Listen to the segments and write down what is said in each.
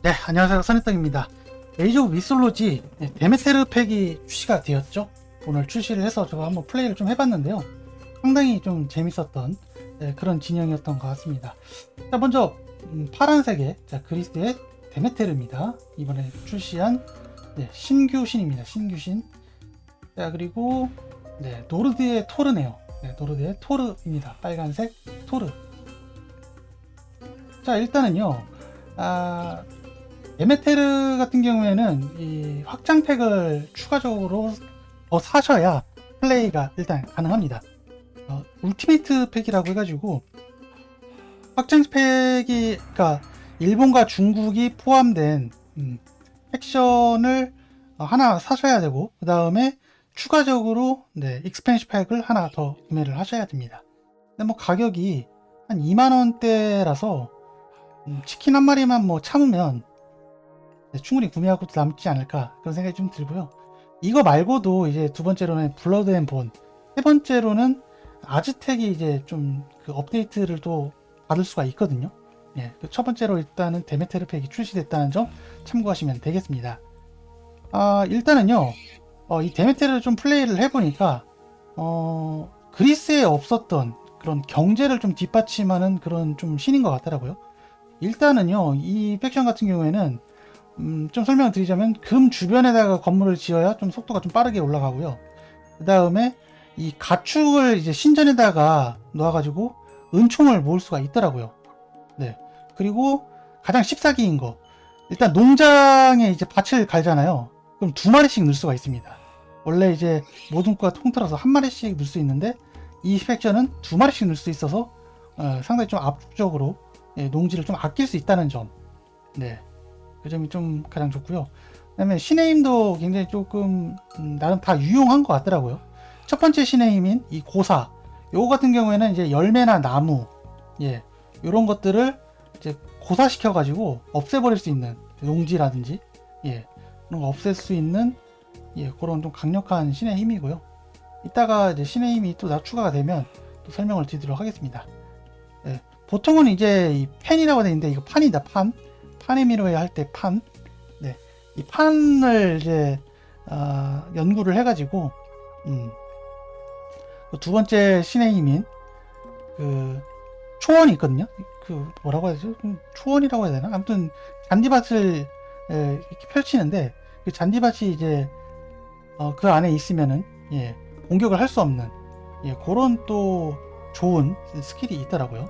네, 안녕하세요. 선혜떡입니다. 에이즈 오브 미솔로지 네, 데메테르 팩이 출시가 되었죠. 오늘 출시를 해서 제가 한번 플레이를 좀 해봤는데요. 상당히 좀 재밌었던 네, 그런 진영이었던 것 같습니다. 자, 먼저 음, 파란색의 자, 그리스의 데메테르입니다. 이번에 출시한 네, 신규 신입니다. 신규 신. 자, 그리고 네, 노르드의 토르네요. 네, 노르드의 토르입니다. 빨간색 토르. 자, 일단은요. 아, 에메테르 같은 경우에는 이 확장팩을 추가적으로 더 사셔야 플레이가 일단 가능합니다. 어, 울티메이트 팩이라고 해가지고 확장팩이 그러니까 일본과 중국이 포함된 음, 팩션을 어, 하나 사셔야 되고 그 다음에 추가적으로 네, 익스펜시 팩을 하나 더 구매를 하셔야 됩니다. 근데 뭐 가격이 한 2만 원대라서 음, 치킨 한 마리만 뭐 참으면 네, 충분히 구매하고도 남지 않을까 그런 생각이 좀 들고요. 이거 말고도 이제 두 번째로는 블러드 앤 본, 세 번째로는 아즈텍이 이제 좀 그 업데이트를 또 받을 수가 있거든요. 예, 그첫 번째로 일단은 데메테르 팩이 출시됐다는 점 참고하시면 되겠습니다. 아, 일단은요, 어, 이 데메테르를 좀 플레이를 해보니까, 어, 그리스에 없었던 그런 경제를 좀 뒷받침하는 그런 좀 신인 것 같더라고요. 일단은요, 이 팩션 같은 경우에는 음, 좀 설명을 드리자면 금 주변에다가 건물을 지어야 좀 속도가 좀 빠르게 올라가고요. 그 다음에 이 가축을 이제 신전에다가 놓아가지고 은총을 모을 수가 있더라고요. 네. 그리고 가장 씹사기인 거. 일단 농장에 이제 밭을 갈잖아요. 그럼 두 마리씩 넣을 수가 있습니다. 원래 이제 모든 거가 통틀어서 한 마리씩 넣을 수 있는데 이 팩션은 두 마리씩 넣을 수 있어서 어, 상당히 좀 압축적으로 예, 농지를 좀 아낄 수 있다는 점. 네. 그 점이 좀 가장 좋고요. 그다음에 신의 힘도 굉장히 조금 음, 나름 다 유용한 것 같더라고요. 첫 번째 신의 힘인 이 고사. 요거 같은 경우에는 이제 열매나 나무, 예, 요런 것들을 이제 고사시켜 가지고 없애버릴 수 있는 농지라든지, 예, 그런 거 없앨 수 있는 예, 그런 좀 강력한 신의 힘이고요. 이따가 이제 신의 힘이 또나 추가가 되면 또 설명을 드리도록 하겠습니다. 예, 보통은 이제 이 펜이라고 되어 있는데 이거 판이다 판. 파네미로에 할 때 판, 네, 이 판을 이제 어, 연구를 해가지고 음, 그 두 번째 신의 힘인 그 초원이 있거든요. 그 뭐라고 해야 되죠? 좀 초원이라고 해야 되나? 아무튼 잔디밭을 에, 이렇게 펼치는데 그 잔디밭이 이제 어, 그 안에 있으면은 예, 공격을 할 수 없는 예, 그런 또 좋은 스킬이 있더라고요.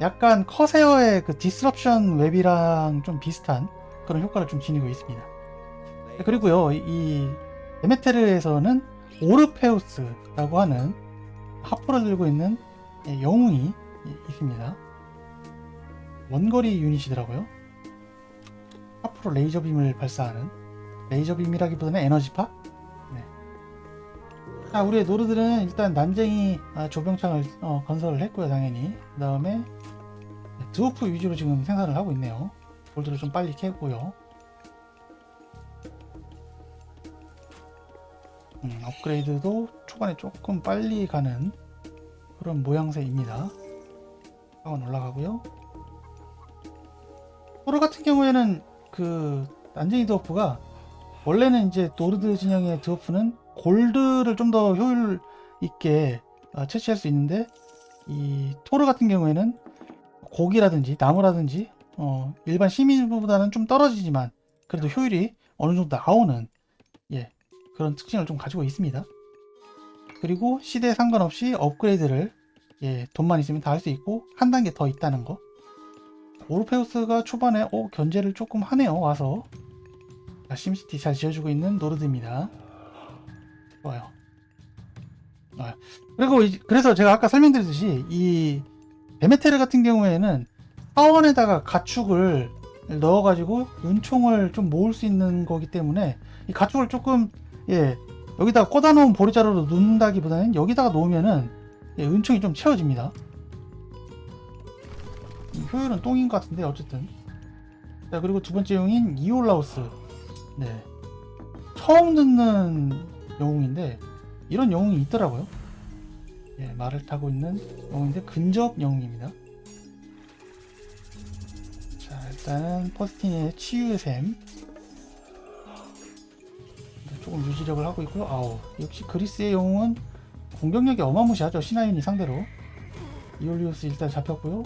약간 커세어의 그 디스럽션 웹이랑 좀 비슷한 그런 효과를 좀 지니고 있습니다. 네, 그리고요, 이 데메테르에서는 오르페우스라고 하는 하프를 들고 있는 예, 영웅이 있습니다. 원거리 유닛이더라고요. 하프로 레이저 빔을 발사하는 레이저 빔이라기보다는 에너지파? 네. 자, 우리의 노르들은 일단 난쟁이 아, 조병창을 어, 건설을 했고요, 당연히. 그 다음에 드워프 위주로 지금 생산을 하고 있네요. 골드를 좀 빨리 캐고요. 음, 업그레이드도 초반에 조금 빨리 가는 그런 모양새입니다. 상원 올라가고요. 토르 같은 경우에는 그 난쟁이 드워프가 원래는 이제 노르드 진영의 드워프는 골드를 좀 더 효율 있게 어, 채취할 수 있는데 이 토르 같은 경우에는 고기라든지 나무라든지 어, 일반 시민보다는 좀 떨어지지만 그래도 효율이 어느 정도 나오는 예, 그런 특징을 좀 가지고 있습니다. 그리고 시대에 상관없이 업그레이드를 예, 돈만 있으면 다 할 수 있고 한 단계 더 있다는 거. 오르페우스가 초반에 어, 견제를 조금 하네요. 와서 자, 심시티 잘 지어주고 있는 노르드입니다. 좋아요. 좋아요. 그리고 이- 그래서 제가 아까 설명드렸듯이 이 데메테르 같은 경우에는 사원에다가 가축을 넣어가지고 은총을 좀 모을 수 있는 거기 때문에 이 가축을 조금 예 여기다가 꽂아 놓은 보리자루로 놓는다기보다는 여기다가 놓으면은 예, 은총이 좀 채워집니다. 이 효율은 똥인 것 같은데 어쨌든 자 그리고 두 번째 용인 이올라우스 네 처음 듣는 영웅인데 이런 영웅이 있더라고요. 예, 말을 타고 있는 영웅인데 근접 영웅입니다. 일단은 퍼스틴의 치유샘 조금 유지력을 하고 있고요. 아우 역시 그리스의 영웅은 공격력이 어마무시하죠. 시나윤이 상대로 이올리우스 일단 잡혔고요.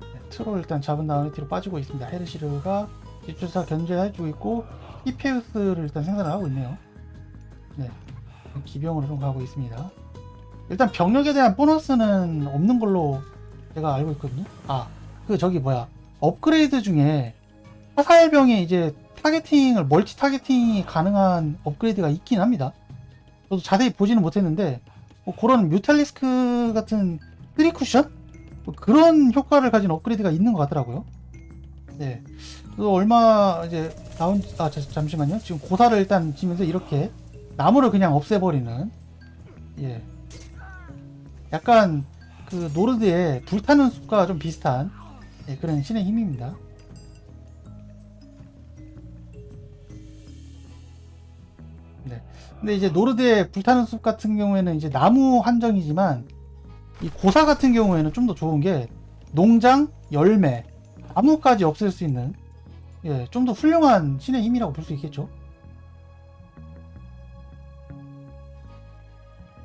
네, 트롤 일단 잡은 다음에 뒤로 빠지고 있습니다. 헤르시르가 기초사 견제해주고 있고 히페우스를 일단 생산을 하고 있네요. 네, 기병으로 좀 가고 있습니다. 일단 병력에 대한 보너스는 없는 걸로 제가 알고 있거든요. 아, 그 저기 뭐야 업그레이드 중에 화살병에 이제 타겟팅을 멀티 타겟팅이 가능한 업그레이드가 있긴 합니다. 저도 자세히 보지는 못했는데 뭐 그런 뮤탈리스크 같은 3 쿠션 뭐 그런 효과를 가진 업그레이드가 있는 것 같더라고요. 네, 또 얼마 이제 나온 아 자, 잠시만요. 지금 고사를 일단 지면서 이렇게 나무를 그냥 없애버리는 예, 약간 그 노르드의 불타는 숲과 좀 비슷한 예, 그런 신의 힘입니다. 네. 근데 이제 노르드의 불타는 숲 같은 경우에는 이제 나무 한정이지만 이 고사 같은 경우에는 좀 더 좋은 게 농장, 열매, 나무까지 없앨 수 있는 예, 좀 더 훌륭한 신의 힘이라고 볼 수 있겠죠.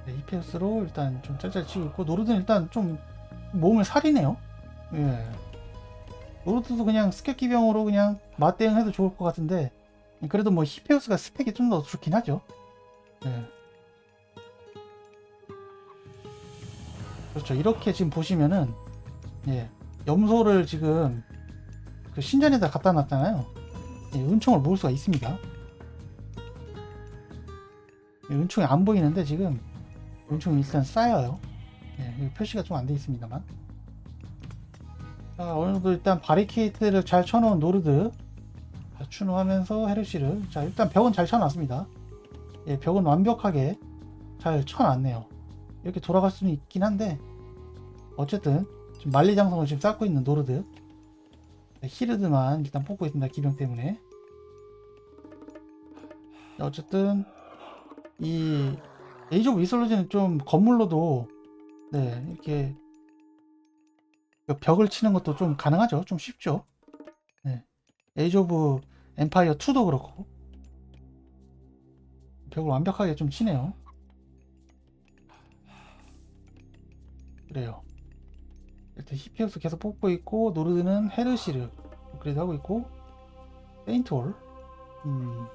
네, 히페우스로 일단 좀 짤짤 치고 있고 노르드는 일단 좀 몸을 살이네요. 예. 노르드도 그냥 스케키병으로 그냥 맞대응해도 좋을 것 같은데 그래도 뭐 히페우스가 스펙이 좀 더 좋긴 하죠. 예. 그렇죠. 이렇게 지금 보시면은 예. 염소를 지금 그 신전에다 갖다 놨잖아요. 예, 은총을 모을 수가 있습니다. 예, 은총이 안 보이는데 지금 은총이 일단 쌓여요. 예, 표시가 좀 안 돼 있습니다만. 자, 어느 정도 일단 바리케이트를 잘 쳐놓은 노르드. 자, 추노하면서 헤르시르. 자, 일단 벽은 잘 쳐놨습니다. 예, 벽은 완벽하게 잘 쳐놨네요. 이렇게 돌아갈 수는 있긴 한데, 어쨌든, 지금 만리장성을 지금 쌓고 있는 노르드. 네, 히르드만 일단 뽑고 있습니다. 기병 때문에. 자, 어쨌든, 이, 에이즈 오브 이솔루션은 좀 건물로도, 네, 이렇게, 그 벽을 치는 것도 좀 가능하죠. 좀 쉽죠. 네. 에이즈 오브 엠파이어 2도 그렇고. 벽을 완벽하게 좀 치네요. 그래요. 일단 히피우스 계속 뽑고 있고 노르드는 헤르시르 업그레이드 하고 있고 세인트홀 음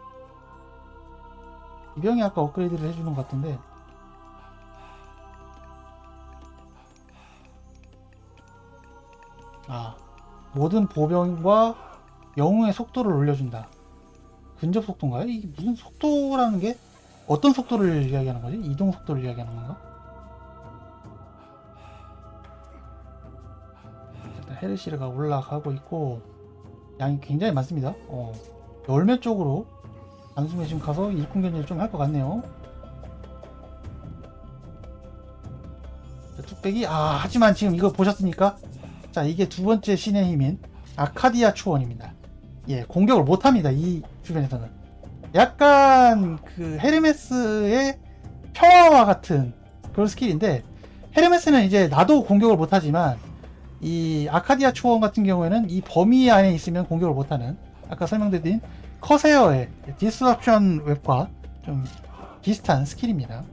이병이 아까 업그레이드를 해주는 것 같은데 아 모든 보병과 영웅의 속도를 올려준다 근접 속도인가요? 이게 무슨 속도라는 게 어떤 속도를 이야기하는 거지? 이동 속도를 이야기하는 건가? 헤르시르가 올라가고 있고 양이 굉장히 많습니다. 어, 열매 쪽으로 단숨에 지금 가서 일꾼 견제를 좀 할 것 같네요. 자, 뚝배기 아 하지만 지금 이거 보셨습니까? 자 이게 두 번째 신의 힘인 아카디아 초원입니다. 예 공격을 못합니다 이 주변에서는 약간 그 헤르메스의 평화와 같은 그런 스킬인데 헤르메스는 이제 나도 공격을 못하지만 이 아카디아 초원 같은 경우에는 이 범위 안에 있으면 공격을 못하는 아까 설명드린 커세어의 디스럽션 웹과 좀 비슷한 스킬입니다.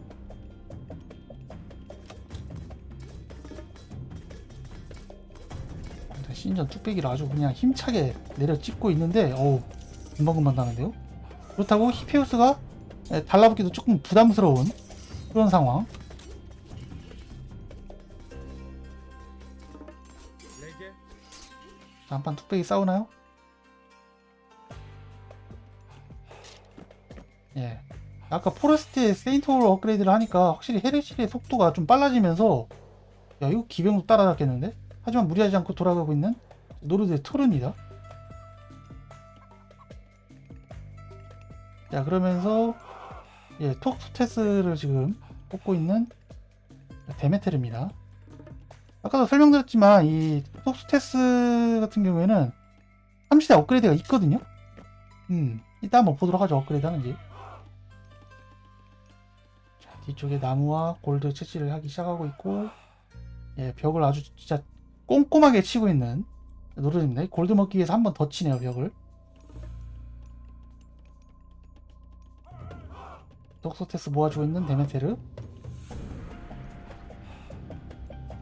신전 뚝배기를 아주 그냥 힘차게 내려 찍고 있는데 어우 금방금방 나는데요. 그렇다고 히페우스가 예, 달라붙기도 조금 부담스러운 그런 상황. 자, 한판 뚝배기 싸우나요? 예. 아까 포레스트의 세인트 홀 업그레이드를 하니까 확실히 헤르실의 속도가 좀 빨라지면서 야 이거 기병도 따라잡겠는데? 하지만 무리하지 않고 돌아가고 있는 노르드의 토르입니다. 자 그러면서 예 톡스테스를 지금 뽑고 있는 데메테르입니다. 아까도 설명드렸지만 이 톡스테스 같은 경우에는 3시대 업그레이드가 있거든요. 음 이따 한번 보도록 하죠 업그레이드 하는지. 자, 뒤쪽에 나무와 골드 채취를 하기 시작하고 있고 예 벽을 아주 진짜 꼼꼼하게 치고 있는 노르입니다. 골드 먹기 위해서 한 번 더 치네요 벽을. 독소테스 모아주고 있는 데메테르.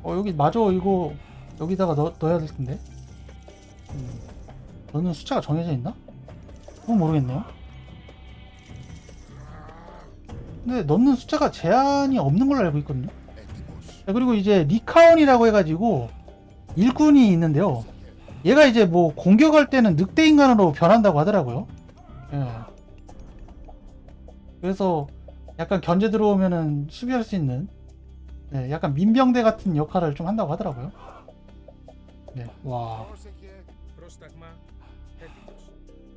어 여기 마저 이거 여기다가 넣, 넣어야 될 텐데. 음, 넣는 숫자가 정해져 있나? 그건 모르겠네요. 근데 넣는 숫자가 제한이 없는 걸로 알고 있거든요. 자, 그리고 이제 리카온이라고 해가지고 일꾼이 있는데요. 얘가 이제 뭐 공격할 때는 늑대 인간으로 변한다고 하더라고요. 예. 그래서 약간 견제 들어오면은 수비할 수 있는 네, 약간 민병대 같은 역할을 좀 한다고 하더라고요. 네, 와.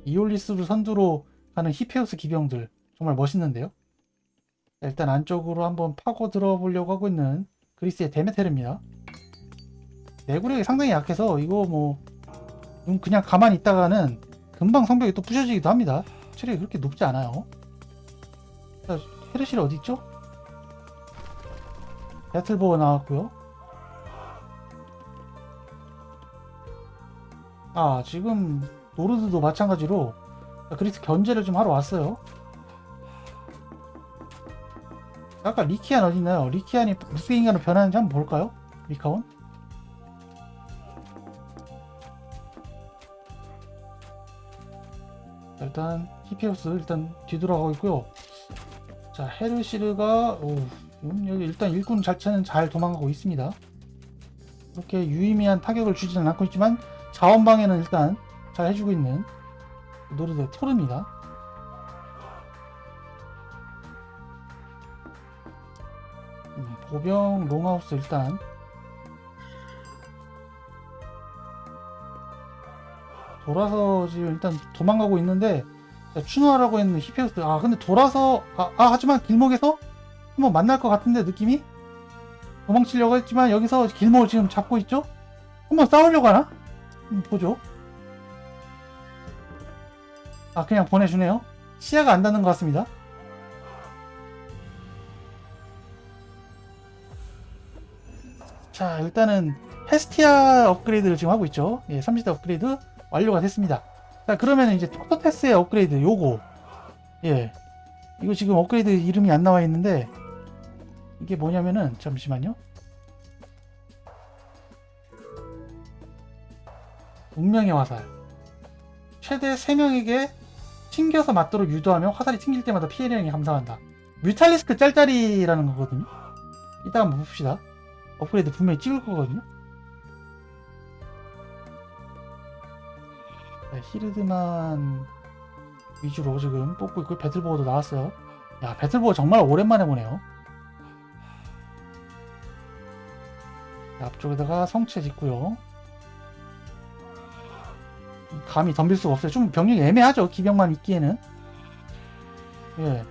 이올리스를 선두로 가는 히페우스 기병들 정말 멋있는데요. 일단 안쪽으로 한번 파고 들어보려고 하고 있는 그리스의 데메테르입니다. 내구력이 상당히 약해서 이거 뭐 그냥 가만히 있다가는 금방 성벽이 또 부셔지기도 합니다. 체력이 그렇게 높지 않아요. 헤르실 어디 있죠? 배틀보어 나왔고요. 아 지금 노르드도 마찬가지로 그리스 견제를 좀 하러 왔어요. 아까 리키안 어디 있나요? 리키안이 늑대 인간으로 변하는지 한번 볼까요? 리카온? 자, 일단 히피오스 일단 뒤돌아가고 있고요. 자 헤르시르가 오 음, 여기 일단 일꾼 자체는 잘 도망가고 있습니다. 그렇게 유의미한 타격을 주지는 않고 있지만 자원방에는 일단 잘 해주고 있는 노르드 토르입니다. 음, 보병 롱하우스 일단 돌아서 지금 일단 도망가고 있는데 자, 추노하라고 했는 히페우스 아 근데 돌아서 아, 아, 하지만 길목에서 한번 만날 것 같은데 느낌이? 도망치려고 했지만 여기서 길목을 지금 잡고 있죠? 한번 싸우려고 하나? 음, 보죠. 아 그냥 보내주네요. 시야가 안 닿는 것 같습니다. 자 일단은 헤스티아 업그레이드를 지금 하고 있죠. 예 30대 업그레이드 완료가 됐습니다. 자 그러면 이제 토토테스의 업그레이드 요거. 예. 이거 지금 업그레이드 이름이 안 나와 있는데 이게 뭐냐면은 잠시만요. 운명의 화살. 최대 3명에게 튕겨서 맞도록 유도하며 화살이 튕길 때마다 피해량이 감소한다. 뮤탈리스크 짤짤이라는 거거든요. 이따 한번 봅시다. 업그레이드 분명히 찍을 거거든요. 네, 히르드만 위주로 지금 뽑고 있고 배틀보어도 나왔어요. 야 배틀보어 정말 오랜만에 보네요. 앞쪽에다가 성체 짓고요. 감히 덤빌 수가 없어요. 좀 병력이 애매하죠. 기병만 있기에는. 예.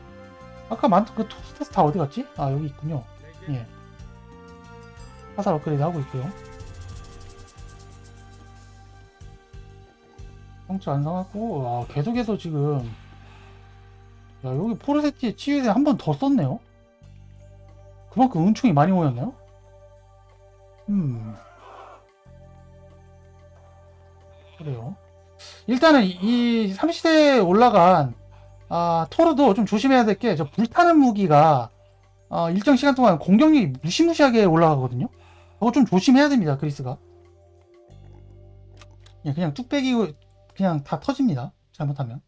아까 많던 그 토스테스 다 어디 갔지? 아 여기 있군요. 예. 화살 업그레이드 하고 있고요. 성취 완성하고 와, 계속해서 지금 야 여기 포르세티 치유세 한번 더 썼네요 그만큼 은총이 많이 모였나요? 음 그래요 일단은 이 30대에 올라간 아 토르도 좀 조심해야 될 게 저 불타는 무기가 아, 일정 시간 동안 공격력이 무시무시하게 올라가거든요 그거 좀 조심해야 됩니다 그리스가 예, 그냥 뚝배기 그냥 다 터집니다. 잘못하면.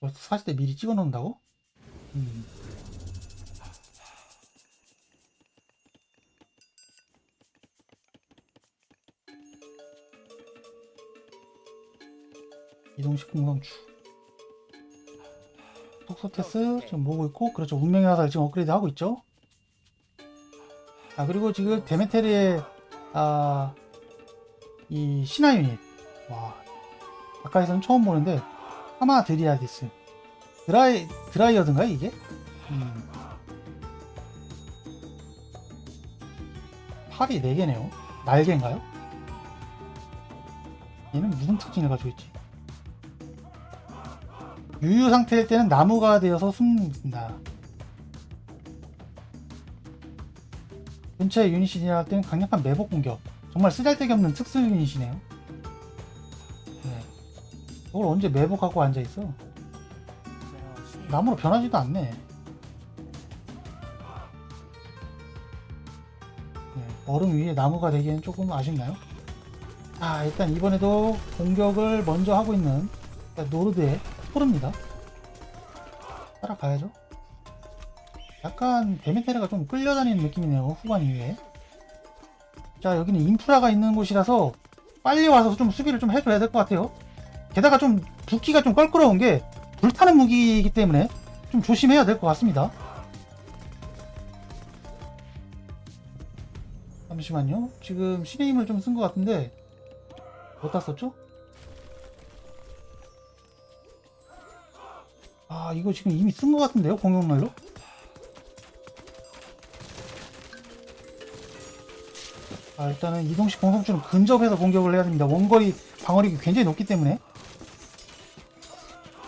벌써 40대 미리 찍어 놓는다고? 음. 이동식 공성추. 속소테스 지금 모으고 있고, 그렇죠. 운명의 화살 지금 업그레이드 하고 있죠. 아 그리고 지금 데메테르의 아, 이 신화 유닛 와 가까이서는 처음 보는데 하마 드리아디스 드라이 드라이어든가 이게 음. 팔이 4개네요 날개인가요? 얘는 무슨 특징을 가지고 있지? 유유 상태일 때는 나무가 되어서 숨는다 근처에 유닛이 지나갈 때는 강력한 매복 공격. 정말 쓰잘데기 없는 특수 유닛이네요. 네. 이걸 언제 매복하고 앉아있어? 나무로 변하지도 않네. 네, 얼음 위에 나무가 되기엔 조금 아쉽나요? 아, 일단 이번에도 공격을 먼저 하고 있는 노르드의 토르입니다. 따라가야죠. 약간 데메테르가 좀 끌려다니는 느낌이네요. 후반 이후에. 자, 여기는 인프라가 있는 곳이라서 빨리 와서 좀 수비를 좀 해줘야 될 것 같아요. 게다가 좀 붓기가 좀 껄끄러운 게 불타는 무기이기 때문에 좀 조심해야 될 것 같습니다. 잠시만요. 지금 신의 힘을 좀 쓴 것 같은데 어디다 썼죠? 아 이거 지금 이미 쓴 것 같은데요 공룡날로? 아 일단은 이동식 공성주는 근접해서 공격을 해야 됩니다 원거리 방어력이 굉장히 높기 때문에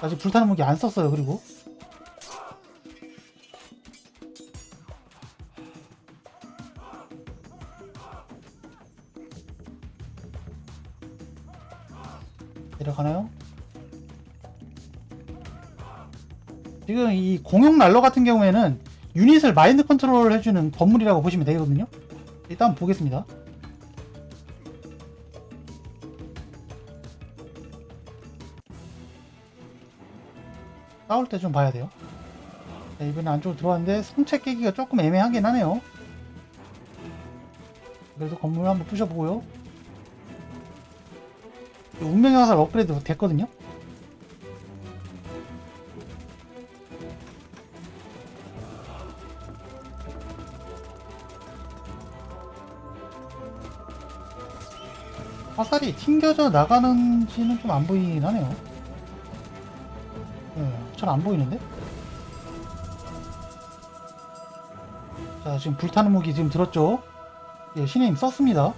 아직 불타는 무기 안 썼어요 그리고 내려가나요? 지금 이 공용 난로 같은 경우에는 유닛을 마인드 컨트롤 해주는 건물이라고 보시면 되거든요. 일단 보겠습니다. 싸울 때 좀 봐야 돼요. 네, 이번에 안쪽으로 들어왔는데 성체 깨기가 조금 애매하긴 하네요. 그래도 건물 한번 부셔보고요. 운명의 화살 업그레이드 됐거든요. 화살이 튕겨져 나가는지는 좀 안 보이긴 하네요. 네, 잘안 보이는데? 자, 지금 불타는 무기 지금 들었죠? 예, 신의 힘 썼습니다.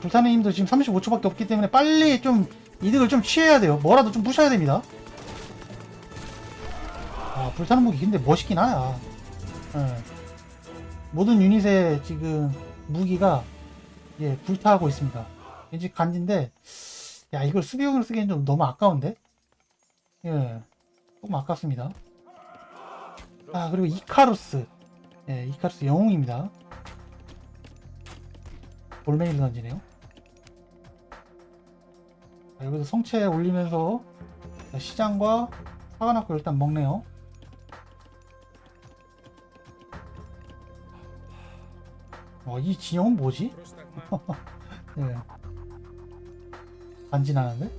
불타는 힘도 지금 35초밖에 없기 때문에 빨리 좀 이득을 좀 취해야 돼요. 뭐라도 좀 부셔야 됩니다. 아, 불타는 무기 근데 멋있긴 하야. 예. 모든 유닛의 지금 무기가 예, 불타고 있습니다. 왠지 간지인데 야 이걸 수비용으로 쓰기엔 좀 너무 아까운데? 예 조금 아깝습니다 아 그리고 이카루스 예 이카루스 영웅입니다 볼메이로 던지네요 자, 여기서 성체 올리면서 자, 시장과 사과나고 일단 먹네요 어, 이 진영은 뭐지? 예. 간지나는데?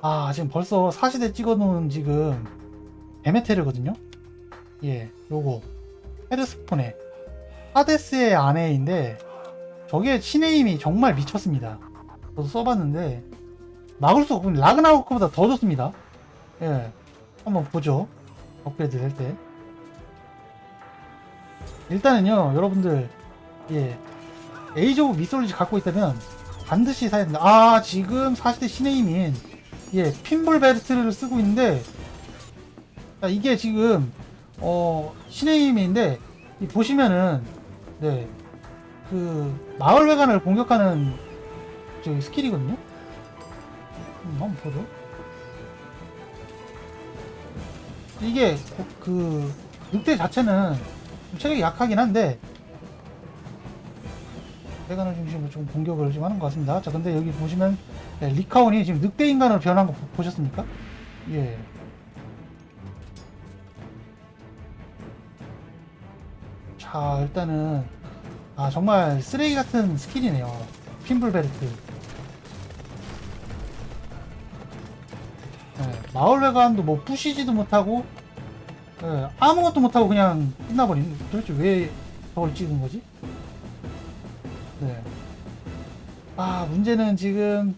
아, 지금 벌써 4시대 찍어놓은 지금 에메테르거든요? 예, 요거. 헤드스폰에. 하데스의 아내인데, 저게 신의 힘이 정말 미쳤습니다. 저도 써봤는데, 막을 수 없군. 라그나로크보다 더 좋습니다. 예. 한번 보죠. 업그레이드 될 때. 일단은요, 여러분들, 예. 에이즈 오브 미솔리지 갖고 있다면 반드시 사야 된다. 아, 지금 40대 신의 힘인, 예, 핀볼 베르트를 쓰고 있는데, 자, 이게 지금, 어, 신의 힘인데, 이 보시면은, 네, 그, 마을 회관을 공격하는, 저기 스킬이거든요? 음, 한번 보죠. 이게, 그, 그 늑대 자체는 좀 체력이 약하긴 한데, 회관을 중심으로 좀 공격을 좀 하는 것 같습니다. 자, 근데 여기 보시면 네, 리카온이 지금 늑대 인간으로 변한 거 보- 보셨습니까? 예. 자, 일단은 아 정말 쓰레기 같은 스킬이네요. 핀불 베르트. 네, 마을 회관도 뭐 부시지도 못하고 예, 아무것도 못하고 그냥 끝나버린. 도대체 왜 저걸 찍은 거지? 아, 문제는 지금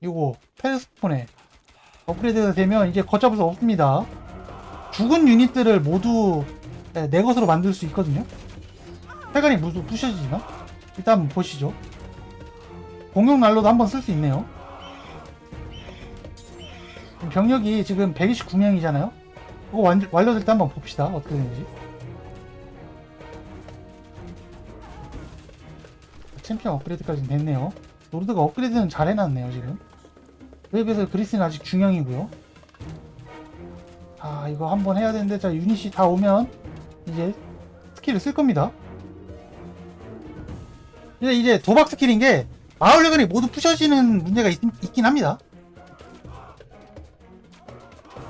이거 페르스폰에 업그레이드가 되면 이제 걷잡을 수 없습니다. 죽은 유닛들을 모두 네, 내 것으로 만들 수 있거든요. 회관이 모두 부셔지나? 일단 보시죠. 공룡 난로도 한번 쓸 수 있네요. 병력이 지금 129명이잖아요. 그거 완, 완료될 때 한번 봅시다. 어떻게 되는지. 챔피언 업그레이드까지 됐네요. 노르드가 업그레이드는 잘 해놨네요, 지금. 그에 비해서 그리스는 아직 중형이고요. 아, 이거 한번 해야 되는데, 자, 유닛이 다 오면, 이제, 스킬을 쓸 겁니다. 근데 이제 도박 스킬인 게, 마을레간이 모두 부셔지는 문제가 있, 있긴 합니다.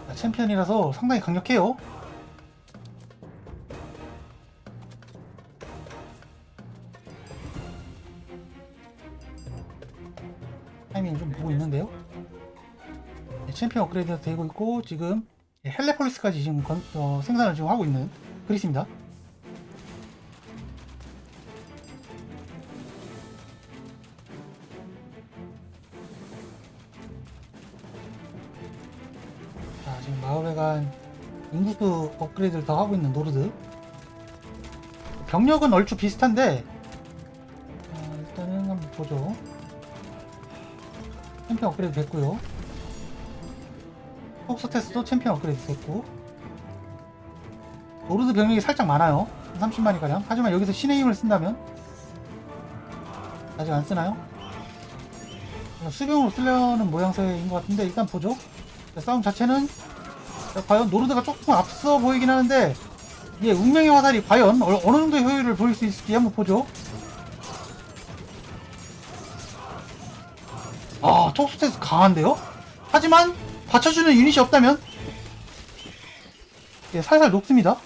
자, 챔피언이라서 상당히 강력해요. 타이밍을 좀 보고 있는데요. 네, 챔피언 업그레이드가 되고 있고 지금 예, 헬레폴리스까지 지금 건- 어, 생산을 지금 하고 있는 그리스입니다. 자 지금 마을회관 인구수 업그레이드를 더 하고 있는 노르드 병력은 얼추 비슷한데 챔피언 업그레이드 됐고요. 폭스 테스트도 챔피언 업그레이드 됐고 노르드 병력이 살짝 많아요. 30마리 가량. 하지만 여기서 신의 힘을 쓴다면 아직 안 쓰나요? 수병으로 쓰려는 모양새인 것 같은데 일단 보죠. 자, 싸움 자체는 자, 과연 노르드가 조금 앞서 보이긴 하는데 이게 운명의 화살이 과연 어, 어느 정도의 효율을 보일 수 있을지 한번 보죠. 톡스테스 강한데요? 하지만 받쳐주는 유닛이 없다면 예, 살살 녹습니다.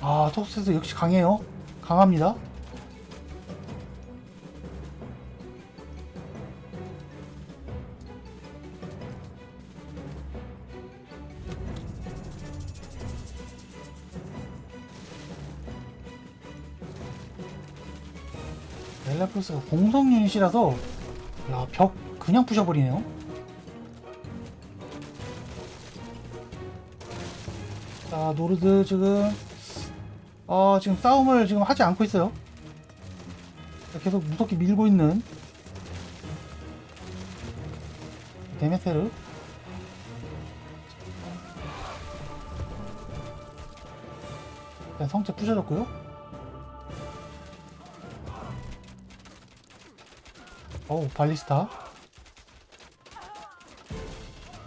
아, 톡스테스 역시 강해요. 강합니다. 멜라플러스가 공성 유닛이라서 야, 벽 그냥 부셔버리네요. 자, 노르드 지금 어, 지금 싸움을 지금 하지 않고 있어요. 계속 무섭게 밀고 있는 데메테르. 성체 부셔졌고요. 어우 발리스타?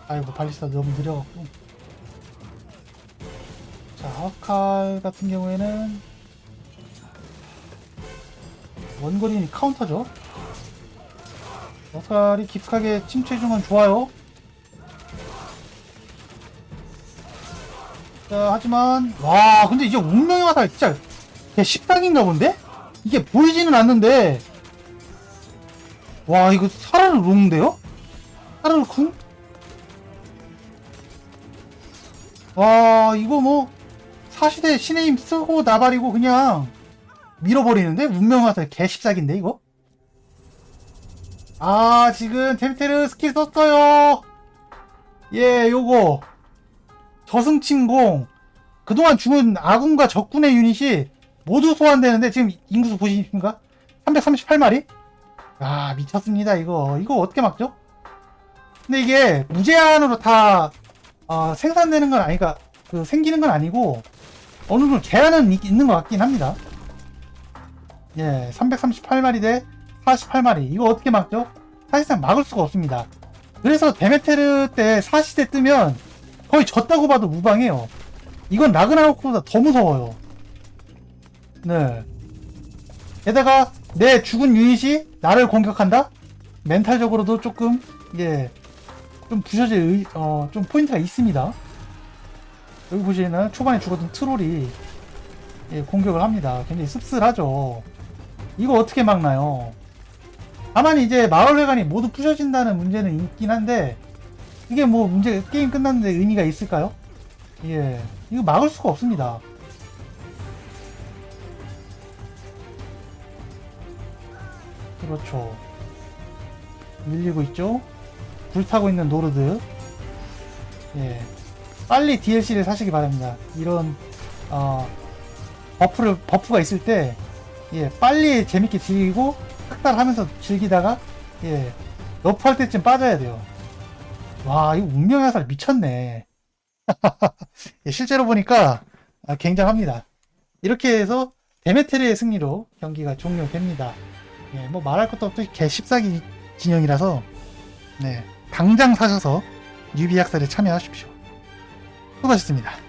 아이고 발리스타 너무 느려갖고. 자 하우칼 같은 경우에는 원거리 카운터죠? 깊숙하게 침투해 주면 좋아요. 자 하지만 와 근데 이제 운명의 화살 진짜 걔 식당인가 본데? 이게 보이지는 않는데 와 이거 사르르 롱인데요? 사르르 쿵? 와 이거 뭐 사시대 신의 힘 쓰고 나발이고 그냥 밀어버리는데? 운명화살 개십사기인데 이거? 아 지금 템테르 스킬 썼어요 예 요거 저승침공 그동안 죽은 아군과 적군의 유닛이 모두 소환되는데 지금 인구수 보시십니까? 338마리? 아 미쳤습니다 이거. 이거 어떻게 막죠? 근데 이게 무제한으로 다 어, 생산되는 건 아니까 그 생기는 건 아니고 어느 정도 제한은 있, 있는 것 같긴 합니다. 예 338마리 대 48마리. 이거 어떻게 막죠? 사실상 막을 수가 없습니다. 그래서 데메테르 때 4시대 뜨면 거의 졌다고 봐도 무방해요. 이건 라그나로크보다 더 무서워요. 네. 게다가 내 죽은 유닛이 나를 공격한다? 멘탈적으로도 조금 예, 좀 부셔질 의- 어, 좀 포인트가 있습니다. 여기 보시면 초반에 죽었던 트롤이 예, 공격을 합니다. 굉장히 씁쓸하죠. 이거 어떻게 막나요? 다만 이제 마을회관이 모두 부셔진다는 문제는 있긴 한데 이게 뭐 문제 게임 끝났는데 의미가 있을까요? 예, 이거 막을 수가 없습니다. 그렇죠. 밀리고 있죠. 불타고 있는 노르드. 예. 빨리 DLC를 사시기 바랍니다. 이런 어, 버프를 버프가 있을 때 예, 빨리 재밌게 즐기고 학살하면서 즐기다가 예 너프할 때쯤 빠져야 돼요. 와 이거 운명의 화살 미쳤네. 예, 실제로 보니까 아, 굉장합니다. 이렇게 해서 데메테르의 승리로 경기가 종료됩니다. 예, 뭐 말할 것도 없듯이 개 14기 진영이라서 네, 당장 사셔서 유비 학살에 참여하십시오. 수고하셨습니다.